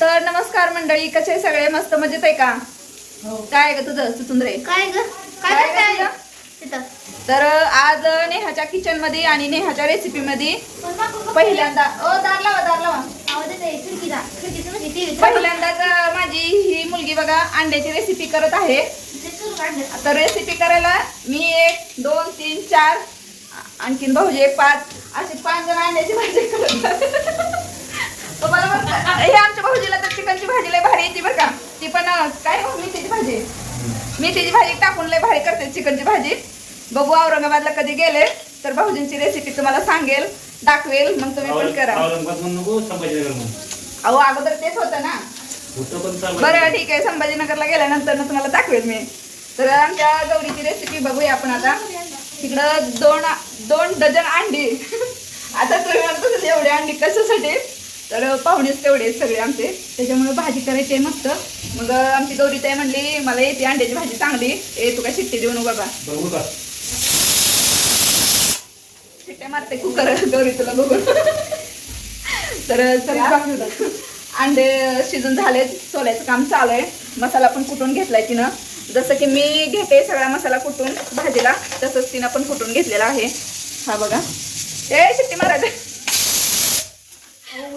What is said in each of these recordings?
तर नमस्कार मंडळी कसे सगळे? मस्त मजेत आहे का? काय ग तुझं सुंदरे काय ग? काय काय ग? तर आज नेहाच्या किचनमध्ये आणि नेहाच्या रेसिपी मध्ये पहिल्यांदा ओ दार लावा दार म्हणजे पहिल्यांदाच माझी ही मुलगी बघा अंड्याची रेसिपी करत आहे. तर रेसिपी करायला मी एक दोन तीन चार आणखीन भाऊजी एक पाच असे पाच जण अंड्याची भाजी करत हे आमच्या भाऊजीला तर चिकनची भाजी लय भारी येते बरं का. ती पण काय हो मेथीची भाजी? मेथीची भाजी टाकून लय भारी करते चिकनची भाजी. बघू औरंगाबादला कधी गेले तर भाऊजींची रेसिपी तुम्हाला सांगेल दाखवेल मग तुम्ही पण करा. अहो अगोदर तेच होतं ना. बरं ठीक आहे संभाजीनगरला गेल्यानंतर ना तुम्हाला दाखवेल मी. तर आमच्या गौरीची रेसिपी बघूया आपण आता. तिकडं दोन दोन डझन अंडी. आता तुम्ही म्हणत एवढे अंडी कशासाठी? तर पाहुणेच तेवढे सगळे आमचे. त्याच्यामुळे भाजी करायची आहे मस्त. मग आमची गौरी ताई म्हणली मला येते अंड्याची भाजी चांगली. ए तू काय शिट्टी देऊ नको बाबा. शिट्ट्या मारते कुकर गौरी तुला बघून. तर अंडे शिजून झाले सोल्याचं काम चालू आहे. मसाला पण कुटून घेतलाय तिनं. जसं की मी घेते सगळा मसाला कुटून भाजीला. तसंच तिनं पण कुटून घेतलेला आहे. हा बघा. ए शिट्टी मारायचे.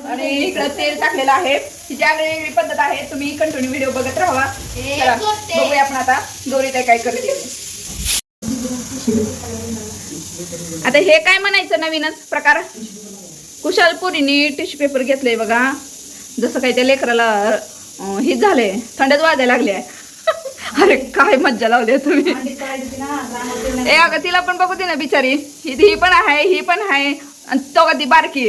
आणि इकडं तेल टाकलेलं आहे. तिची वेगळी पद्धत आहे तुम्ही कंटिन्यू व्हिडिओ बघत राहा चला. बघूया आपण आता दोरी काय काय करते. आता हे काय म्हणायचं नवीनच प्रकार? कुशाल पुरीनी टिश्यू पेपर घेतलंय बघा. जसं काही त्या लेकराला अं, हे झालंय. थंडच वाजायला लागले अरे काय मज्जा लावली तुम्ही. ए अगं तिला पण बघू दे ना बिचारी. ही ही पण आहे ही पण आहे. आणि तो ती बारकी.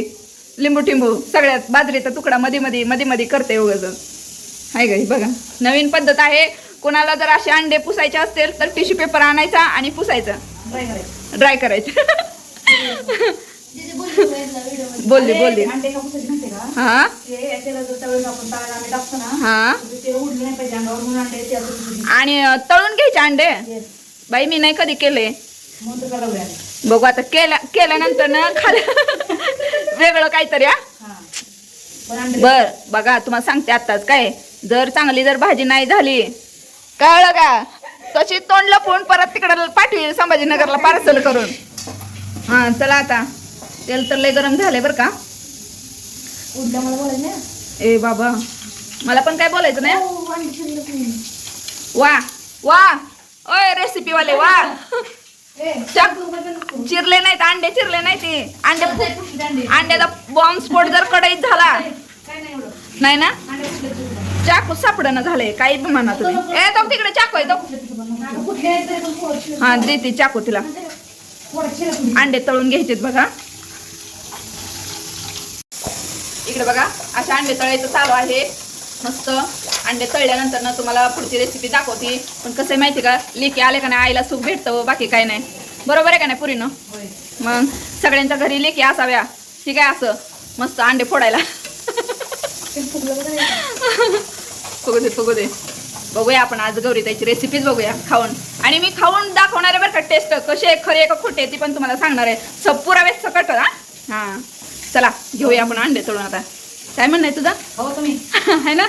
लिंबू टिंबू सगळ्यात बाजरीचा तुकडा मध्ये मध्ये मध्ये मध्ये करते उगाच. हाय गाई बघा. नवीन पद्धत आहे. कोणाला जर असे अंडे पुसायचे असतील तर टिश्यू पेपर आणायचा आणि पुसायचं. ड्राय करायचं. बोलली बोलली? हा? हा पुसायचे. आणि तळून घ्यायचे अंडे. बाई मी नाही कधी केले. आहे. बघू आता केल्या केल्यानंतर ना खाली वेगळं काहीतरी हा? बर बघा तुम्हाला सांगते आत्ताच काय. जर चांगली जर भाजी नाही झाली कळलं का? तशी तोंड लपवून परत तिकडे पाठवी संभाजीनगरला पार्सल करून. हा चला आता. तेल तर लय गरम झाले बरं का. ए बाबा. मला पण काय बोलायचं नाही? हो. वा वा. ओय रेसिपी वाले वा. चिरले नाहीत अंडे चिरले नाही ते. अंडे. अंड्याचा बॉम्ब स्फोट जर कढईत झाला. नाही ना. चाकू सापडणं झालंय काही म्हणा तुम्ही. ए तो तिकडे चाकू आहे तो. हा देते चाकू तिला. तुम्ही. अंडे तळून घ्यायचेत बघा. इकडे बघा अशा अंडे तळायचं चालू आहे. मस्त. अंडे तळल्यानंतर ना तुम्हाला पुढची रेसिपी दाखवते. पण कसं आहे माहिती का? लेकी आले का नाही आईला सुख भेटतं बाकी काय नाही. बरोबर आहे का नाही पुरीनं? होय. मग सगळ्यांच्या घरी लेकी असाव्या. ठीक आहे असं. मस्त अंडे फोडायला. हे. फुगू दे फुगू दे. बघूया आपण आज गौरी त्याची रेसिपीज बघूया खाऊन. आणि मी खाऊन दाखवणार आहे बरं का टेस्ट कशी आहे खरी आहे का खोटी ती पण तुम्हाला सांगणार आहे. सब पुरावे सकट हा? हां. चला घेऊया आपण अंडे तळून आता. काय म्हणणं आहे तुझं? हो तुम्ही. आहे ना?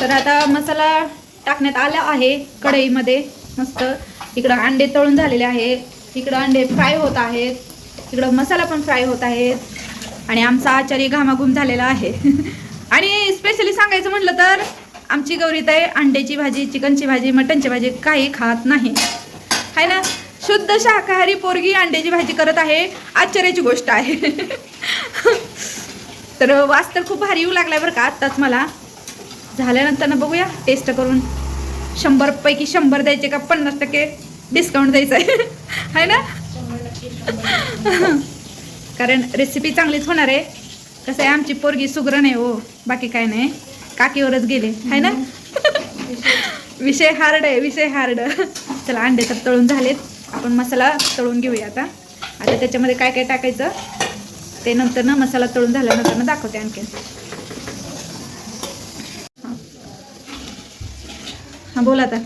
तर आता मसाला टाकण्यात आला आहे कढईमध्ये. मस्त. इकडं अंडे तळून झालेले आहेत इकडं अंडे फ्राय होत आहेत. इकडं मसाला पण फ्राय होत आहेत. आणि आमचा आचारी घामाघूम झालेला आहे. आणि स्पेशली सांगायचं म्हटलं तर आमची गौरीत आहे अंड्याची भाजी चिकनची भाजी मटनची भाजी काही खात नाही. आहे ना? शुद्ध शाकाहारी पोरगी अंड्याची भाजी करत आहे. आश्चर्याची गोष्ट आहे. तर वास तर खूप भारी येऊ लागलाय बरं का आत्ताच मला. झाल्यानंतर ना बघूया टेस्ट करून. शंभर पैकी शंभर द्यायचे का पन्नास टक्के डिस्काउंट द्यायचं आहे है ना? कारण रेसिपी चांगलीच होणार आहे. कसं आहे आमची पोरगी सुग्रण आहे हो. बाकी काय नाही. काकीवरच गेले. है ना? विषय हार्ड आहे विषय हार्ड चला अंडे तर तळून झालेत. आपण मसाला तळून घेऊया आता. आता त्याच्यामध्ये काय काय टाकायचं ते नंतर ना मसाला तळून झाल्यानंतर ना दाखवते आणखीन. हा बोला आता.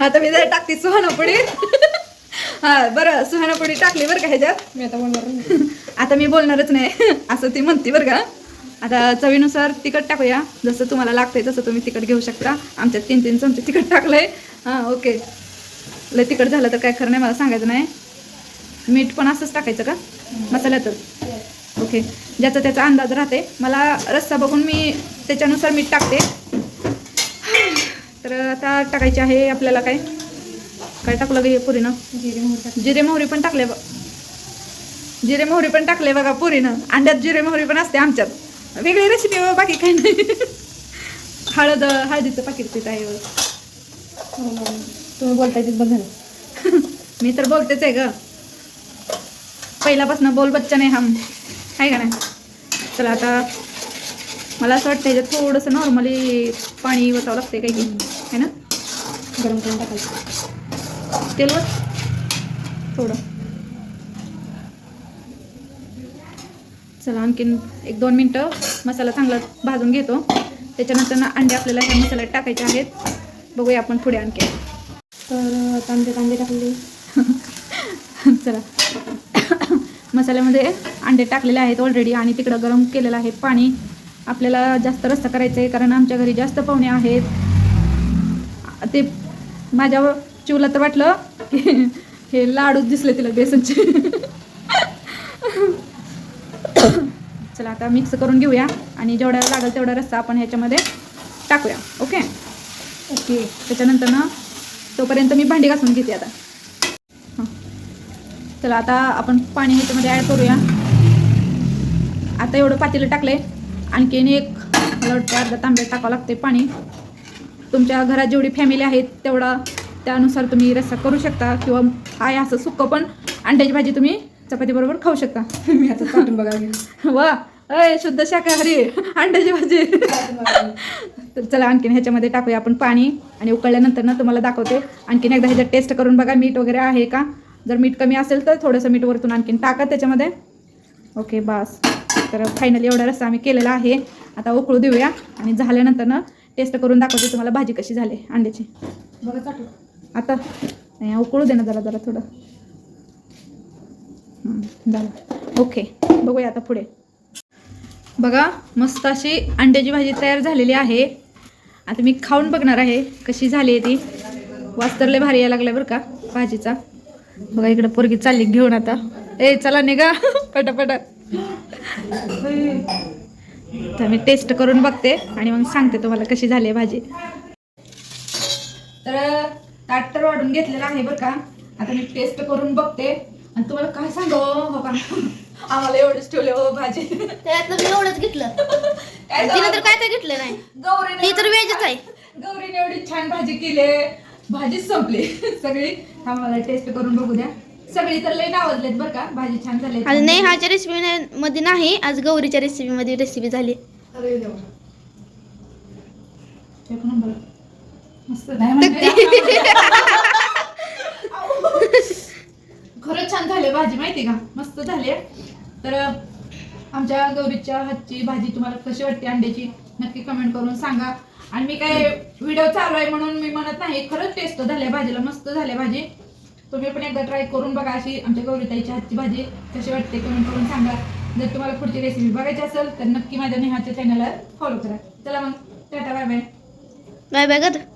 आता मी जर टाकते सुहानापुडी. हा बरं सुहानापुडी टाकली बरं का ह्याच्यात? मी आता बोलणार. आता मी बोलणारच नाही. असं ती म्हणते बरं का? आता चवीनुसार तिखट टाकूया. जसं तुम्हाला लागतंय तसं तुम्ही तिखट घेऊ शकता. आमच्यात तीन तीन चमचे तिखट टाकलंय. हां ओके लय तिखट झालं तर काय खरं नाही मला सांगायचं नाही. मीठ पण असंच टाकायचं का? मसाल्यातच ओके ज्याचा त्याचा अंदाज राहते. मला रस्सा बघून मी त्याच्यानुसार मीठ टाकते. तर आता टाकायचे आहे आपल्याला काय? काय टाकलं गे हे पुरीनं? जिरे मोहरी जिरे मोहरी पण टाकले बघ. जिरे मोहरी पण टाकले बघा पुरीनं. अंड्यात जिरे मोहरी पण असते आमच्यात. वेगळी रेसिपी बाकी काही नाही. हळद हळदीचं पाकिट तिथं आहे. हो, हो. तुम्ही बोलताय तेच बघ मी तर बोलतेच आहे ग. पहिल्यापासून बोल बच्चा नाही हम आहे का नाही? चला आता मला असं वाटतं ह्याच्यात थोडंसं नॉर्मली पाणी वतावं लागते काही आहे ना? गरम करून टाकायचं. तेलवर थोडं. चला आणखीन एक दोन मिनटं मसाला चांगला भाजून घेतो. त्याच्यानंतर ना अंडे आपल्याला ह्या मसाल्यात टाकायचे आहेत. बघूया आपण पुढे आणखी. तर कांदे कांदे टाकले. चला. मसाल्यामध्ये अंडे टाकलेले आहेत ऑलरेडी आणि तिकडं गरम केलेलं आहे पाणी. आपल्याला जास्त रस्ता करायचा आहे कारण आमच्या घरी जास्त पाहुणे आहेत. ते माझ्या चिवला तर वाटलं की हे लाडूच दिसले तिला बेसनचे. चला आता मिक्स करून घेऊया. आणि जेवढा लागेल तेवढा रस्सा आपण ह्याच्यामध्ये टाकूया. ओके ओके त्याच्यानंतर ना तोपर्यंत मी भांडी घासून घेते आता. हां. चला आता आपण पाणी ह्याच्यामध्ये ॲड करूया. आता एवढं पातेलं टाकलंय. आणखीन एक मला वाटतं अर्धा तांब्यात टाकावं लागते पाणी. तुमच्या घरात जेवढी फॅमिली आहेत तेवढा त्यानुसार तुम्ही रस्सा करू शकता. किंवा आहे असं सुक्कं पण अंड्याची भाजी तुम्ही चपातीबरोबर खाऊ शकता. मी आता बघा वा! अय शुद्ध शाकाहारी अंड्याची भाजी. तर चला आणखीन ह्याच्यामध्ये टाकूया आपण पाणी आणि उकळल्यानंतर ना तुम्हाला दाखवते. आणखीन एकदा ह्याच्यात टेस्ट करून बघा मीठ वगैरे आहे का? जर मीठ कमी असेल तर थोडंसं मीठ वरतून आणखीन टाका त्याच्यामध्ये. ओके बस. तर फायनली एवढा रस्सा आम्ही केलेला आहे. आता उकळू देऊया आणि झाल्यानंतर ना टेस्ट करून दाखवते तुम्हाला भाजी कशी झाली अंड्याची. बघा चाटू आता नाही, उकळू दे ना जरा जरा थोडं. झालं. ओके बघूया आता पुढे. बघा मस्त अशी अंड्याची भाजी तयार झालेली आहे. आता मी खाऊन बघणार आहे कशी झाली आहे ती वास्तरले लय भारी यायला लागलाय बरं का भाजीचा. बघा इकडं पोरगी चालली घेऊन आता. ए चला निघा. पटापटा. तर मी टेस्ट करून बघते आणि मग सांगते तुम्हाला कशी झाली आहे भाजी. तर ताट तर वाढून घेतलेलं आहे बरं का. आता मी टेस्ट करून बघते. आणि तुम्हाला काय सांगू? हो का? आम्हाला एवढंच ठेवले भाजी. त्यातलं मी एवढंच घेतलं. काय तिने तर? काय तर घेतलं नाही. गौरीने ती तर व्हेजच आहे. गौरीने एवढी छान भाजी केली. भाजीच संपली. सगळी. आम्हाला टेस्ट करून बघू द्या. सगळी तर लई नावाजलेत बरं का. भाजी छान झाली. आज नेहाच्या रेसिपी मध्ये नाही. आज गौरीच्या रेसिपी मध्ये रेसिपी झाली. अरे देवा. एक नंबर. मस्त. नाही म्हणते. खरंच छान झाले भाजी माहिती का? मस्त झाले. तर आमच्या गौरीच्या हातची भाजी तुम्हाला कशी वाटते अंड्याची नक्की कमेंट करून सांगा. आणि मी काय व्हिडिओ चालू आहे म्हणून मी म्हणत नाही खरंच टेस्ट झाल्या भाजीला मस्त झाल्या भाजी. तुम्ही पण एकदा ट्राय करून बघा अशी आमच्या गौरीताईची हातची भाजी कशी वाटते कमेंट करून सांगा. जर तुम्हाला पुढची रेसिपी बघायची असेल तर नक्की माझ्या नेहाच्या चॅनलला फॉलो करा. चला मग tata bye bye bye bye